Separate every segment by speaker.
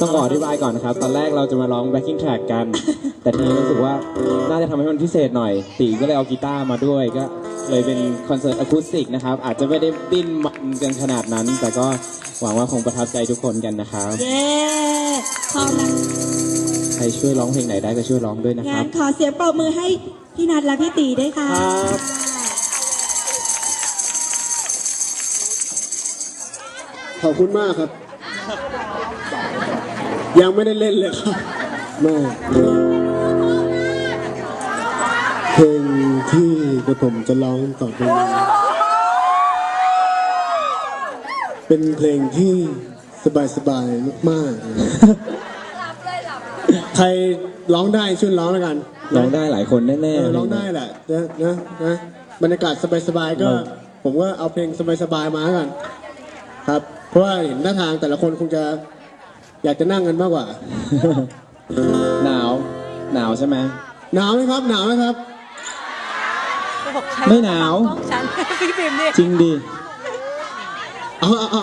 Speaker 1: ต้องขออธิบายก่อนนะครับ ตอนแรกเราจะมาร้อง backing track กัน แต่ทีนี้รู้สึกว่าน่าจะทำให้มันพิเศษหน่อย ตีก็เลยเอากีตาร์มาด้วยก็เลยเป็นคอนเสิร์ตอะคูสติกนะครับ อาจจะไม่ได้ดิ้นมันกันขนาดนั้น แต่ก็หวังว่าคงประทับใจทุกคนกันนะครับ
Speaker 2: เย้พร้อมแล้ว
Speaker 1: ใครช่วยร้องเพลงไหนได้ก็ช่วยร้องด้วยนะค
Speaker 2: งั้
Speaker 1: รับ
Speaker 2: นขอเสียงปรบมือให้พี่นัทและพี่ตีด้วยค่ะ
Speaker 1: ครับ
Speaker 3: ขอบคุณมากครับ ยังไม่ได้เล่นเลยครับไม่เพลงที่กระผมจะร้องต่อไปนี้เป็นเพลงที่สบายๆมากๆเลยใครร้องได้ช่วยร้องแล้วกัน
Speaker 1: ร้องได้หลายคนแน่
Speaker 3: เออ
Speaker 1: ๆ
Speaker 3: ร้องได้แหละนะนะนะบรรยากาศสบายๆก็
Speaker 1: ครับ
Speaker 3: ผมก็เอาเพลงสบายๆมาแล้วกัน ครับ เพราะว่าเห็นหน้าทางแต่ละคนคงจะ อยากจะนั่งกันมากกว่า
Speaker 1: หนาว หนาวใช่ไหม
Speaker 3: หนาวไหมครับ หนาวไหมครับ
Speaker 1: ไม่หนาว
Speaker 4: กล้องฉัน พี่พิมพ์ดิ
Speaker 1: จริงดิ
Speaker 3: เอาเอาเอา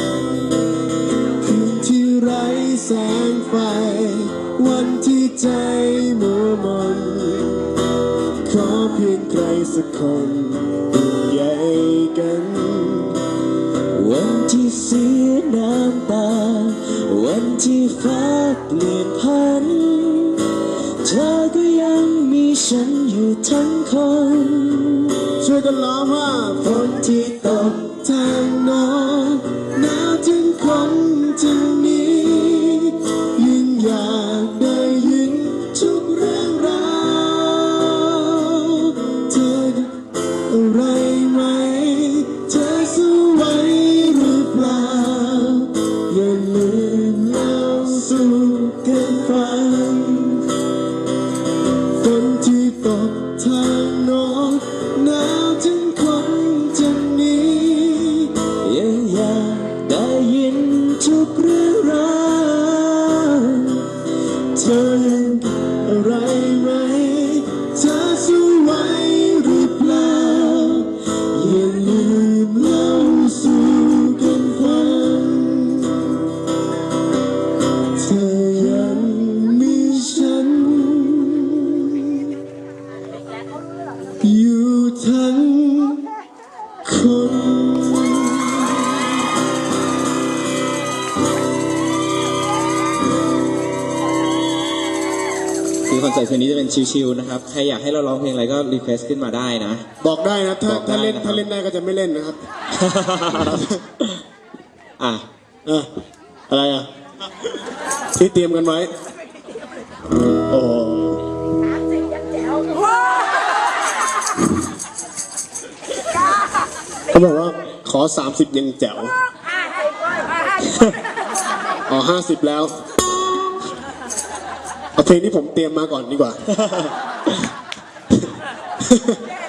Speaker 3: น้ำ
Speaker 5: ตา วันที่ฟ้าเปลี่ยนพัน เธอก็ยังมีฉันอยู่ทั้งคน
Speaker 3: คือค
Speaker 5: อนเสิ
Speaker 3: ร์
Speaker 1: ตคืนนี้จะเป็นชิลๆนะครับ ใครอยากให้เราร้องเพลงอะไรก็รีเควสขึ้นมาได้นะ
Speaker 3: บอกได้นะถ้า
Speaker 1: บอกได้
Speaker 3: ถ้าเล่น
Speaker 1: นะครับ
Speaker 3: ถ้าเล่นได้ก็จะไม่เล่นนะครับ
Speaker 1: อะ
Speaker 3: เอออะไรอะ ที่เตรียมกันไว้ โอ้โหเขาบอกว่าขอสามสิบยังแจ๋ว อ๋อห้าสิบแล้ว เอาเพลงที่ผมเตรียมมาก่อนดีกว่า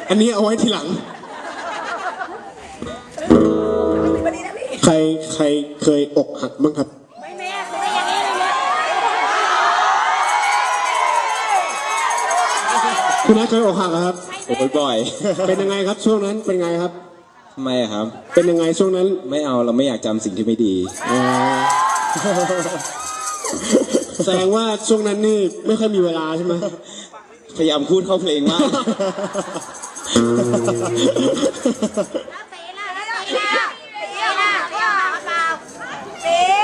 Speaker 3: อันนี้เอาไว้ทีหลัง ใครใครเคยอกหักบ้างครับ คุณนัทเคยอกหักเหรอครับ
Speaker 1: โอ้ยบ่อย
Speaker 3: เป็นยังไงครับช่วงนั้นเป็นไงครับ
Speaker 1: ทำไมอะครับ
Speaker 3: เป็นยังไงช่วงนั้น
Speaker 1: ไม่เอาเราไม่อยากจำสิ่งที่ไม่ดี
Speaker 3: แสดงว่าช่วงนั้นนี่ไม่ค่อยมีเวลาใช่ไหม
Speaker 1: พยายามพูดเข้าเพลงมาก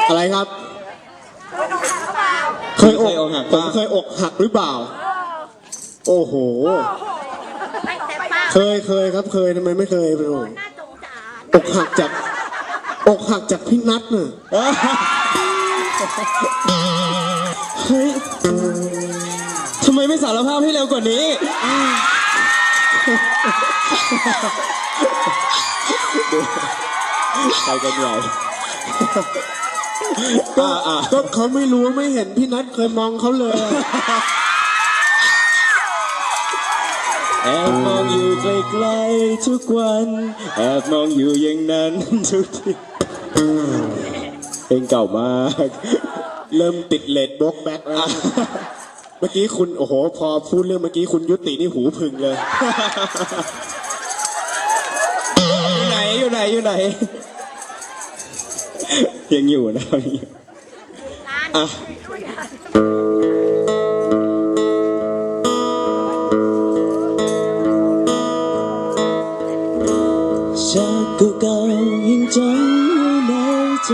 Speaker 3: อะไรครับ เคยอก
Speaker 1: เคยอกหัก
Speaker 3: ผม
Speaker 1: ปะ
Speaker 3: เคยอกหักหรือเปล่า โอ้โห เคยเคยครับเคยทำไมไม่เคยเป็นโอ้อกหักจากอกหักจากพี่นัทน่ะ
Speaker 1: เฮ้ยทำไมไม่สารภาพให้เร็วกว่านี้ ไปกันใหญ่
Speaker 3: ก็
Speaker 1: อ่าอ่า
Speaker 3: ก็เขาไม่รู้ไม่เห็นพี่นัทเคยมองเขาเลย
Speaker 1: แอบมองอยู่ไกลๆทุกวันแอบมองอยู่อย่างนั้นทุกทีเพลงเก่ามาก
Speaker 3: เริ่มติดเลดบล็อกแบ็กแล้วเมื่อกี้คุณโอ้โห พอพูดเรื่องเมื่อกี้คุณยุตินี่หูผึ่งเลย
Speaker 1: อยู่ไหนอยู่ไหนอยู่ไหน ยังอยู่นะยังอยู่อะ
Speaker 5: ชาติเก่าๆยังจำไว้ในใจ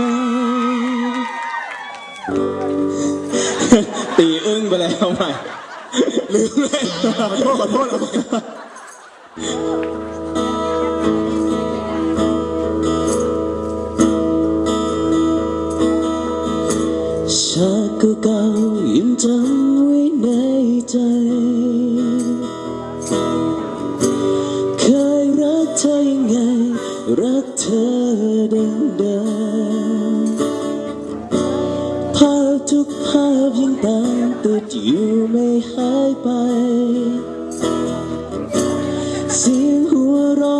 Speaker 1: ตีอึ้งไปแล้วใหม่
Speaker 3: ลืมเลยขอโทษขอโทษเอา
Speaker 5: ชาติเก่าๆยังจำไว้ในใจ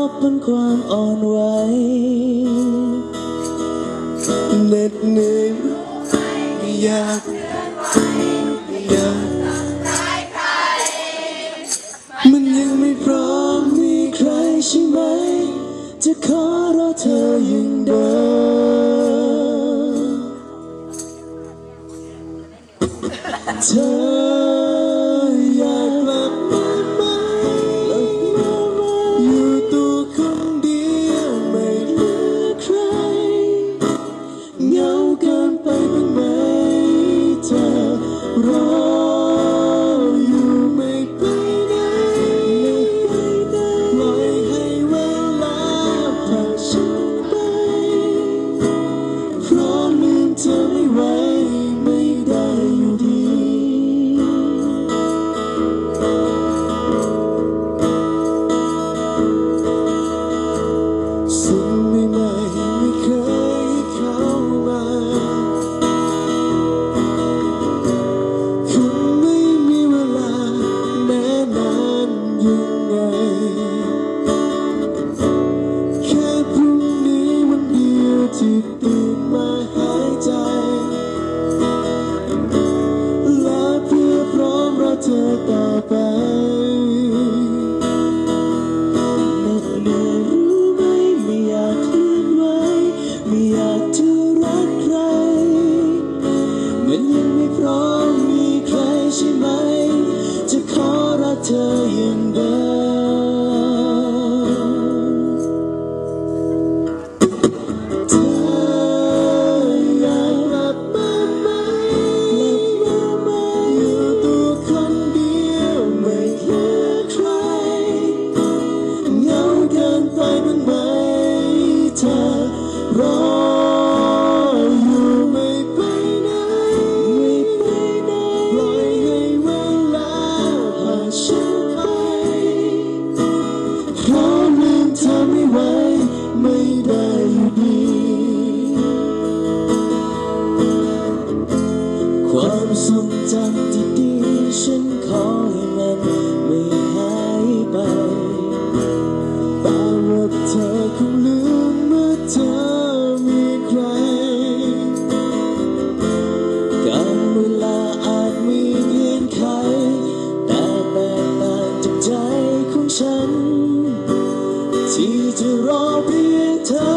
Speaker 5: บนความอ่อนไหว
Speaker 3: เหน็ดเหนื่อยไม่อยากไม่อยากมันยังไม่พร้อมมีใครใช่ไหม
Speaker 5: จะขอรอเธออยังเดิมเธอ
Speaker 3: สิ่ จำที่ดีฉันขอให้มันไม่หายไปบางว่าเธอคงลืมเมื่อเธอมีใครการเวลาอาจมีเพียงใครแต่แตกต่างจากใจของฉัน ที่จะรอเพียงเธอ